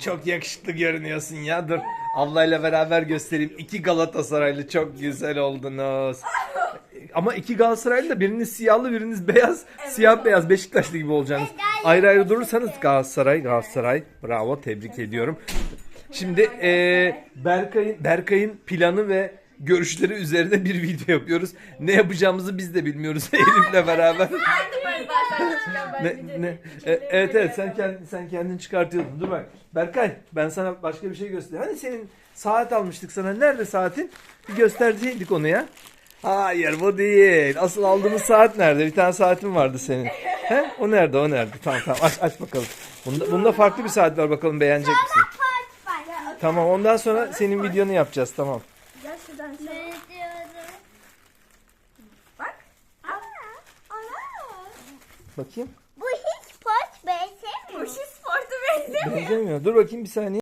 çok yakışıklı görünüyorsun ya. Dur ablayla beraber göstereyim. İki Galatasaraylı çok güzel oldunuz. Ama iki Galatasaraylı da biriniz siyahlı biriniz beyaz. Siyah beyaz Beşiktaşlı gibi olacaksınız. Ayrı ayrı durursanız Galatasaray Galatasaray. Bravo tebrik ediyorum. Şimdi eee Berkay'ın Berkay'ın planı ve görüşleri üzerine bir video yapıyoruz. Ne yapacağımızı biz de bilmiyoruz Elif'le beraber. ne, ne? E, evet evet sen kendin sen kendin çıkartıyordun. Dur bak. Berkay ben sana başka bir şey göstereyim. Hani senin saat almıştık sana. Nerede saatin? Bir gösterseydik onu ya. Hayır bu değil. Asıl aldığımız saat nerede? Bir tane saatin vardı senin. He? O nerede? O nerede? Tamam tamam aç, aç bakalım. Bunda, bunda farklı bir saat var bakalım beğenecek misin? Tamam ondan sonra senin videonu yapacağız tamam. Şuradan şöyle. Ne diyorum? Bak. Ana. Ana. Bakayım. Bu hiç Bu benzemiyor. şey sportu benziyor. Benzemiyor. Dur bakayım bir saniye.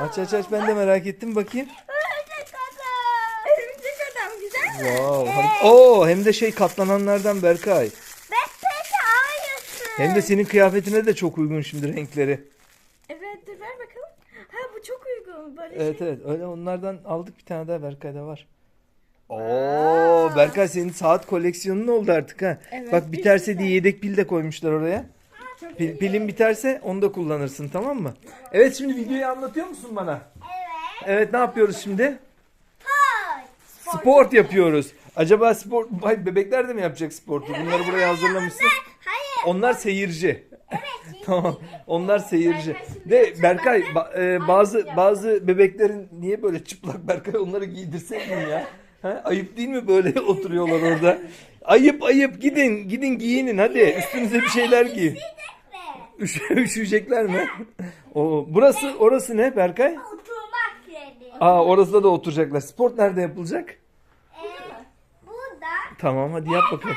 Aç aç aç ben de merak ettim bakayım. Örümcek adam. Örümcek adam güzel mi? Wow. harika. Oo hem de şey katlananlardan Berkay. Backpack'e aynısı. Hem de senin kıyafetine de çok uygun şimdi renkleri. Evet dur ver bakalım. Çok uygun. Böyle Evet şey. evet öyle onlardan aldık bir tane daha Berkay'da var. Oo Berkay senin saat koleksiyonun oldu artık ha. Evet, Bak biterse diye yedek pil de koymuşlar oraya. Pil, pilin biterse onu da kullanırsın tamam mı? Evet şimdi videoyu anlatıyor musun bana? Evet. Evet ne yapıyoruz şimdi? Pot. Sport yapıyoruz. Acaba spor Vay, bebekler de mi yapacak sportu? Bunları buraya hazırlamışsın. Onlar seyirci. Evet. Tamam. Onlar seyirci. De Berkay ba- e, bazı bazı bebeklerin niye böyle çıplak Berkay onları giydirseydin ya. Ha? Ayıp değil mi böyle oturuyorlar orada? Ayıp ayıp gidin gidin giyinin hadi üstünüze bir şeyler giyin. Üş- üşüyecekler mi? O burası orası ne Berkay? Oturmak yeri. Aa orası da oturacaklar. Sport nerede yapılacak? Ee, burada. Tamam hadi yap bakalım.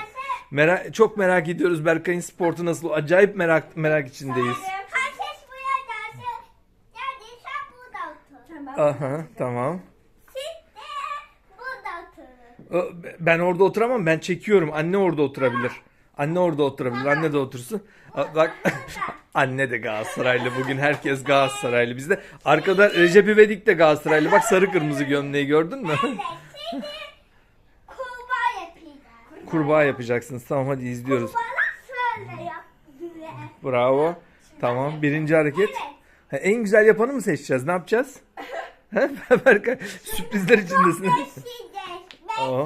Merak çok merak ediyoruz Berkay'ın sportu nasıl? Acayip merak merak içindeyiz. Herkes buraya gelsin. Yani sen burada otur. Tamam. Aha tamam. Siz de burada oturun. Ö, Ben orada oturamam. Ben çekiyorum. Anne orada oturabilir. Anne orada oturabilir. Anne de otursun. A- Bak anne de Galatasaraylı. Bugün herkes Galatasaraylı. Bizde arkada Recep İvedik de Galatasaraylı. Bak sarı kırmızı gömleği gördün mü? Evet. Şimdi kurbağa yapacağız. Kurbağa yapacaksınız. Tamam hadi izliyoruz. Bana şöyle yap. Bravo. Tamam birinci hareket. Evet. Ha, En güzel yapanı mı seçeceğiz? Ne yapacağız? He? Berkay sürprizler içindesin. Beşeceğiz. Aa.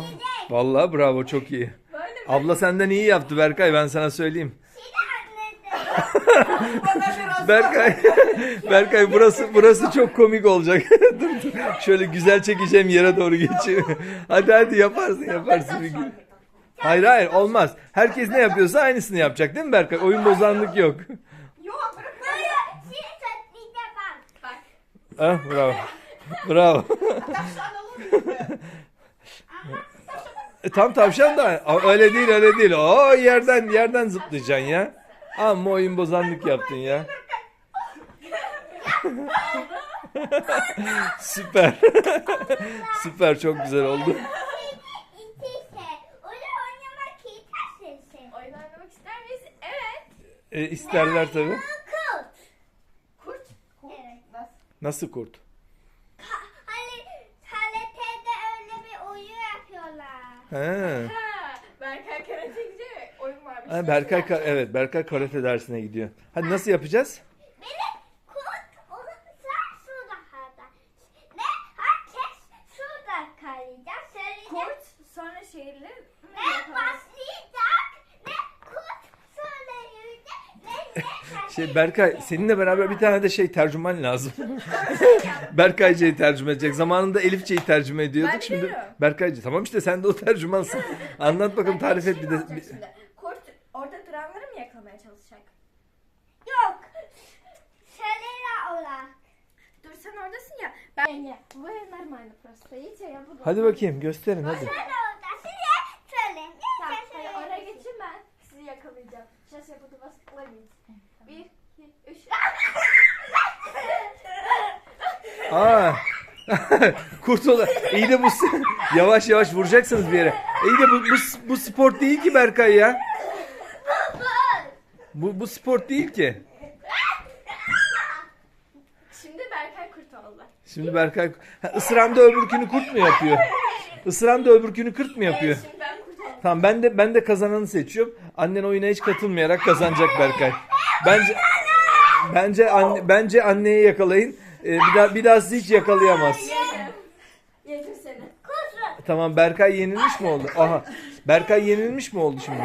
Vallahi bravo çok iyi. Böyle mi? Abla senden iyi yaptı Berkay ben sana söyleyeyim. Berkay, Berkay burası burası çok komik olacak. dur, dur. Şöyle güzel çekeceğim yere doğru geçiyor. Hadi hadi yaparsın yaparsın bir gün. Hayır hayır olmaz. Herkes ne yapıyorsa aynısını yapacak değil mi Berkay? Oyun bozanlık yok. Yok bırak. Böyle şimdi tatlıya bak. Bak. Ah, bravo. Bravo. Olur? E, tam tavşan da Aa, öyle değil öyle değil. O yerden yerden zıplayacaksın ya. Amma oyun bozanlık yaptın ya. Süper. Süper çok güzel oldu. E, isterler tabi. Kurt. Kurt. Kurt. Evet. Nasıl? Nasıl kurt? Ha- Hani TRT'de öyle bir oyun yapıyorlar. He. Ha, Berkay Karateci oyun varmış. Ha, Berkay ka- evet Berkay karate dersine gidiyor. Hadi nasıl yapacağız? Benim kurt onu sen şurada kaldı. Ne? Herkes şurada kalacak. Söyleyeceğim. Kurt sonra şehirli. Ne başlayacak? Ne kurt sonra yürüyecek? Ne ne? Şey Berkay seninle beraber bir tane de şey tercüman lazım. Berkaycayı tercüme edecek. Zamanında Elifçeyi tercüme ediyorduk. Ben Şimdi biliyorum. Berkaycı. Tamam işte sen de o tercümansın. Anlat bakalım tarif et bir de. Olacak şimdi. Kurt orada duranları mı yakalamaya çalışacak? Yok. Şöyle olarak. Dur sen oradasın ya. Ben bu нормально просто. Видите, я буду. Hadi bakayım gösterin hadi. Şöyle Aa. Kurt ola. İyi de bu yavaş yavaş vuracaksınız bir yere. İyi de bu, bu, bu sport değil ki Berkay ya. Bu bu sport değil ki. oldu. Şimdi Berkay ha, ısıran da öbürkünü kurt mu yapıyor? Isıran da öbürkünü kurt mu yapıyor? Evet, şimdi ben kurtuldum. Tamam ben de ben de kazananı seçiyorum. Annen oyuna hiç katılmayarak kazanacak Berkay. Bence bence anne, bence anneyi yakalayın. Ee, bir daha bir daha sizi hiç yakalayamaz. Yedim. Seni. Tamam Berkay yenilmiş mi oldu? Aha. Berkay yenilmiş mi oldu şimdi?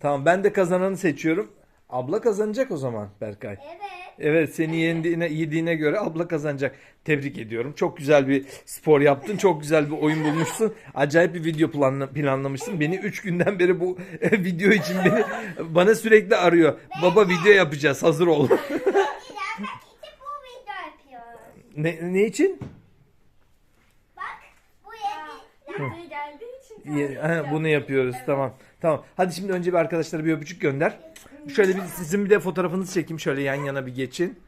Tamam ben de kazananı seçiyorum. Abla kazanacak o zaman Berkay. Evet. Evet seni yendiğine, yediğine göre abla kazanacak. Tebrik ediyorum. Çok güzel bir spor yaptın. Çok güzel bir oyun bulmuşsun. Acayip bir video planla, planlamışsın. Beni 3 günden beri bu video için beni bana sürekli arıyor. Baba video yapacağız. Hazır ol. İleride gidip bu video yapıyoruz. Ne, ne için? Bak bu yedi. Yediği geldiği için. Ye- ha, bunu yapıyoruz. Tamam. Tamam. Hadi şimdi önce bir arkadaşlara bir öpücük gönder. Şöyle bir sizin bir de fotoğrafınızı çekeyim. Şöyle yan yana bir geçin.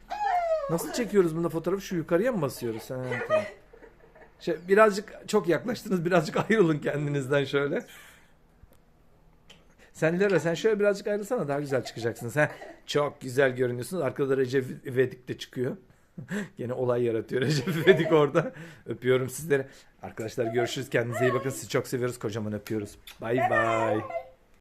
Nasıl çekiyoruz bunda fotoğrafı? Şu yukarıya mı basıyoruz? Ha, tamam. Şey, birazcık çok yaklaştınız. Birazcık ayrılın kendinizden şöyle. Sen Lara sen şöyle birazcık ayrılsana daha güzel çıkacaksın. Sen çok güzel görünüyorsun. Arkada da Recep İvedik de çıkıyor. Gene olay yaratıyor Recep İvedik orada. Öpüyorum sizleri. Arkadaşlar görüşürüz. Kendinize iyi bakın. Sizi çok seviyoruz. Kocaman öpüyoruz. Bay bay.